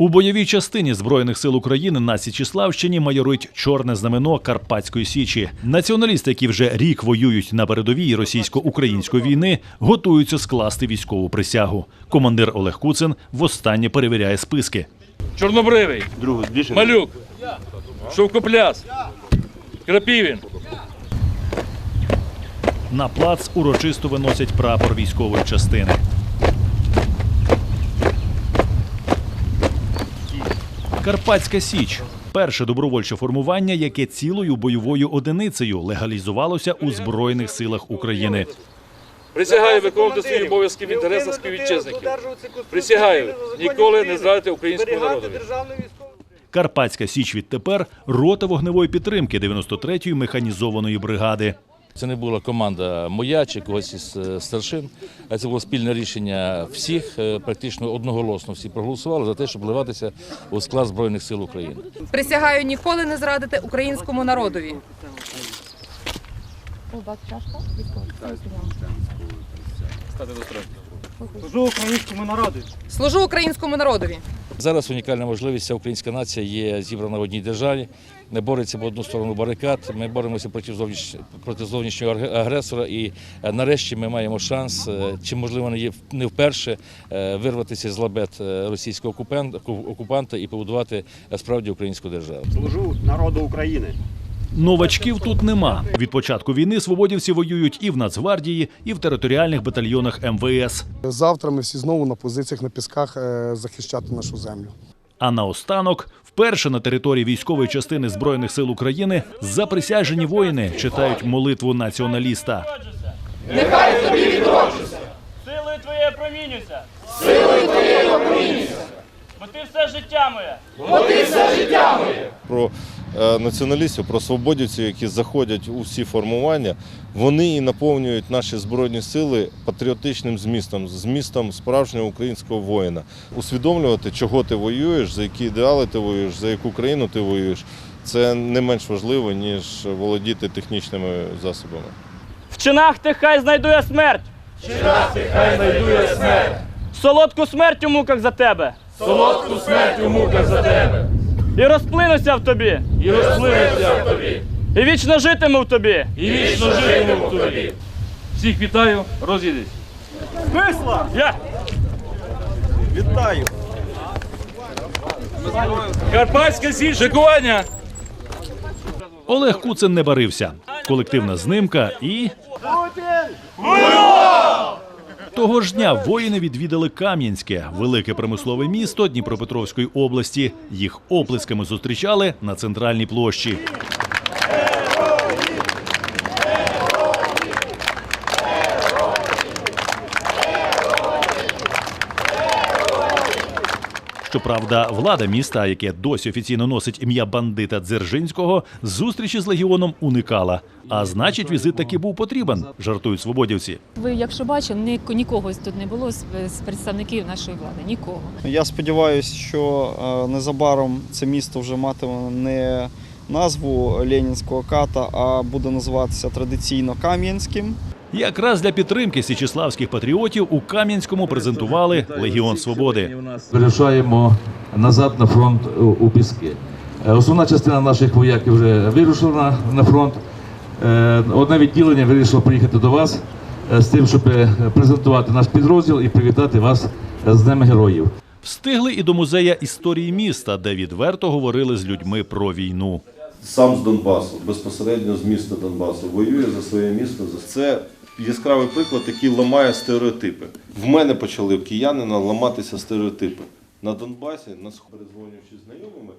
У бойовій частині Збройних сил України на Січіславщині майорить чорне знамено Карпатської Січі. Націоналісти, які вже рік воюють на передовій російсько-української війни, готуються скласти військову присягу. Командир Олег Куцин востаннє перевіряє списки. Чорнобривий. Малюк, Шовкопляс, Крапівін. На плац урочисто виносять прапор військової частини. Карпатська Січ перше добровольче формування, яке цілою бойовою одиницею легалізувалося у Збройних силах України. Присягаю виконувати свої обов'язки в інтересах співвітчизників. Присягаю ніколи не зрадити українському народові. Карпатська Січ відтепер рота вогневої підтримки 93-ї механізованої бригади. Це не була команда моя чи когось із е, старшин, а це було спільне рішення всіх, е, практично одноголосно всі проголосували за те, щоб вливатися у склад Збройних сил України. Присягаю ніколи не зрадити українському народові. Служу українському народу. Служу українському народові. Зараз унікальна можливість, ця українська нація є зібрана в одній державі, не бореться в одну сторону барикад. Ми боремося проти проти зовнішнього агресора, і е, нарешті ми маємо шанс, е, чи можливо не є не вперше, е, вирватися з лабет російського окупанта, і побудувати справді українську державу. Служу народу України. Новачків тут нема. Від початку війни свободівці воюють і в Нацгвардії, і в територіальних батальйонах МВС. Завтра ми всі знову на позиціях на пісках е, захищати нашу землю. А наостанок, вперше на території військової частини Збройних сил України заприсяжені воїни читають молитву націоналіста. Силою твоєю промінюся. Силою твоєю промінюся. Бо ти все життя моє. про е, націоналістів, про свободівців, які заходять у всі формування, вони і наповнюють наші збройні сили патріотичним змістом, змістом справжнього українського воїна. Усвідомлювати, чого ти воюєш, за які ідеали ти воюєш, за яку країну ти воюєш, це не менш важливо, ніж володіти технічними засобами. В чинах ти хай знайду я смерть. В чинах ти хай знайду я смерть. Солодку смерть у муках за тебе. Солодку смерть у муках за тебе. І розплинуся в тобі. І розплинуся в тобі. І вічно житиму в тобі. І вічно житиму в тобі. Всіх вітаю, розійдись. Смисла! Я! Вітаю. Карпатська сіль, шикування! Олег Куцин не барився. Колективна знимка і. Того ж дня воїни відвідали Кам'янське, велике промислове місто Дніпропетровської області. Їх оплесками зустрічали на центральній площі. Щоправда, влада міста, яке досі офіційно носить ім'я бандита Дзержинського, зустрічі з легіоном уникала. А значить, візит таки був потрібен, жартують свободівці. Ви, якщо бачили, ні, нікого тут не було з, з представників нашої влади. Нікого. Я сподіваюся, що е, незабаром це місто вже матиме не назву Ленінського ката, а буде називатися традиційно Кам'янським. Якраз для підтримки січеславських патріотів у Кам'янському презентували Легіон Свободи. Вирушаємо назад на фронт у- у Піски. Е, Основна частина наших вояків вже вирушила на, фронт. Е, Одне відділення вирішило приїхати до вас е, з тим, щоб е, презентувати наш підрозділ і привітати вас е, з Днем Героїв. Встигли і до музея історії міста, де відверто говорили з людьми про війну. Сам з Донбасу, безпосередньо з міста Донбасу, воює за своє місто. Це яскравий приклад, який ламає стереотипи. В мене почали в киянина ламатися стереотипи. На Донбасі, на передзвонюючи з знайомими,